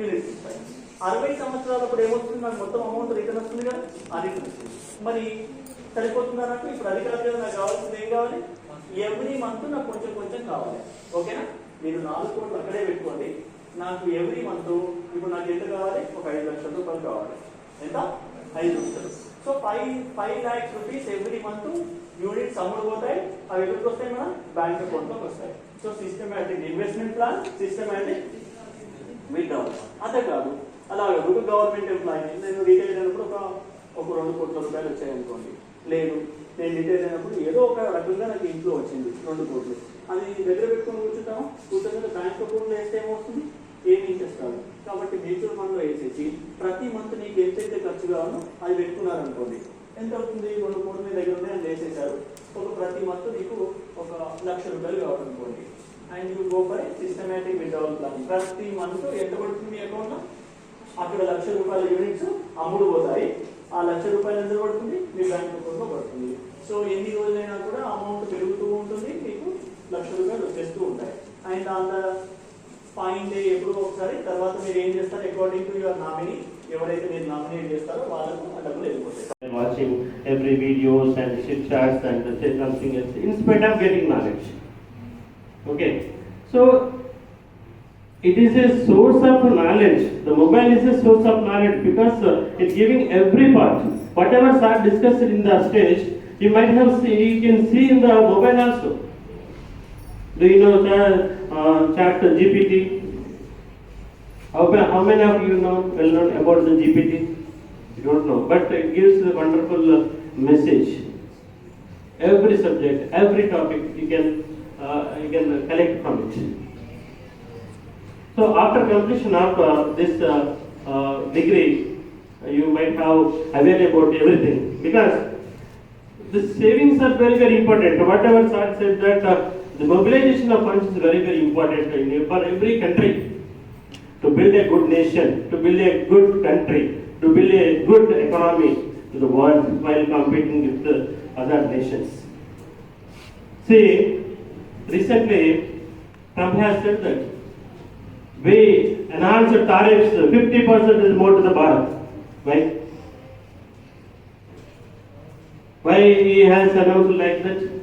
Unit అరవై అరవై సంవత్సరాలప్పుడు ఏమొస్తుంది? నాకు మొత్తం అమౌంట్ రిటర్న్ వస్తుంది కదా? అది మరి సరిపోతుందా నాకు ఇప్పుడు అది కాదు కదా నాకు కావాల్సింది ఏం కావాలి? ఎవ్రీ మంత్ నాకు కొంచెం కొంచెం కావాలి. ఓకేనా? మీరు నాలుగు కోట్లు అక్కడే పెట్టుకోండి. నాకు ఎవ్రీ మంత్ ఇప్పుడు నాకు ఎంత కావాలి? ఒక ఐదు లక్షల రూపాయలు కావాలి. ఎంత? ఐదు లక్షలు. So five five lakhs rupees every month units అమ్ముడు పోతాయి. అవి ఎక్కడికి వస్తాయి మన బ్యాంక్ అకౌంట్లోకి వస్తాయి. So systematic investment plan systematic withdrawal అంతే కాదు అలాగే ఒక గవర్నమెంట్ ఎంప్లాయీ నేను రిటైర్ అయినప్పుడు ఒక ఒక రెండు కోట్ల రూపాయలు వచ్చాయనుకోండి. లేదు నేను రిటైర్ అయినప్పుడు ఏదో ఒక రకంగా నాకు ఇంట్లో వచ్చింది రెండు కోట్లు. అది దగ్గర పెట్టుకొని కూర్చుంటాం కూర్చొని బ్యాంక్ అకౌంట్లో వేస్తే ఏమవుతుంది ఏమి ఇంట్రెస్ట్ కాబట్టి మ్యూచువల్ ఫండ్లో వేసేసి ప్రతి మంత్ నీకు ఎంతైతే ఖర్చు కావాలో అది పెట్టుకున్నారనుకోండి ఎంత అవుతుంది? రెండు కోట్ల దగ్గర ఉన్నాయి అని వేసేసారు ఒక ప్రతి మంత్ నీకు ఒక లక్ష రూపాయలు కావాలనుకోండి. And you go for systematic withdrawal plan ప్రతి మంత్ ఎంత పడుతుంది మీ అకౌంట్లో అక్కడ లక్ష రూపాయల యూనిట్స్ అమ్ముడు పోతాయి. ఆ లక్ష రూపాయలు ఎంత పడుతుంది? మీ బ్యాంక్ అకౌంట్లో పడుతుంది. సో ఎన్ని రోజులైనా కూడా అమౌంట్ పెరుగుతూ ఉంటుంది మీకు లక్ష రూపాయలు వచ్చేస్తూ ఉంటాయి. అండ్ ఆన్ ద పాయింట్ ఎప్పుడు ఒకసారి తర్వాత మీరు ఏం చేస్తారు? అకార్డింగ్ టు యువర్ నామినీ ఎవరైతే మీరు నామినేట్ చేస్తారో వాళ్ళకు ఆ డబ్బులు వెళ్ళిపోతాయి. Watching every videos and and chats and something say of getting knowledge Okay, so it is a source of knowledge. The mobile is a source of knowledge because uh, it's giving every part. Whatever are discussed in the stage, you might have see, you can see in the mobile also. Do you know the uh, chat GPT? How, how many of you know well known about the GPT? You don't know, but it gives a wonderful uh, message. Every subject, every topic, you can uh, you can collect from it. So after completion of uh, this uh, uh, degree, you might have aware about everything because the savings are very very important. Whatever sir said that the mobilization of funds is very very important for every country to build a good nation, to build a good country, to build a good economy to the world while competing with the other nations. See, recently Trump has said that we enhance the tariffs 50% is more to the Bharat. Why? Why he has announced like that?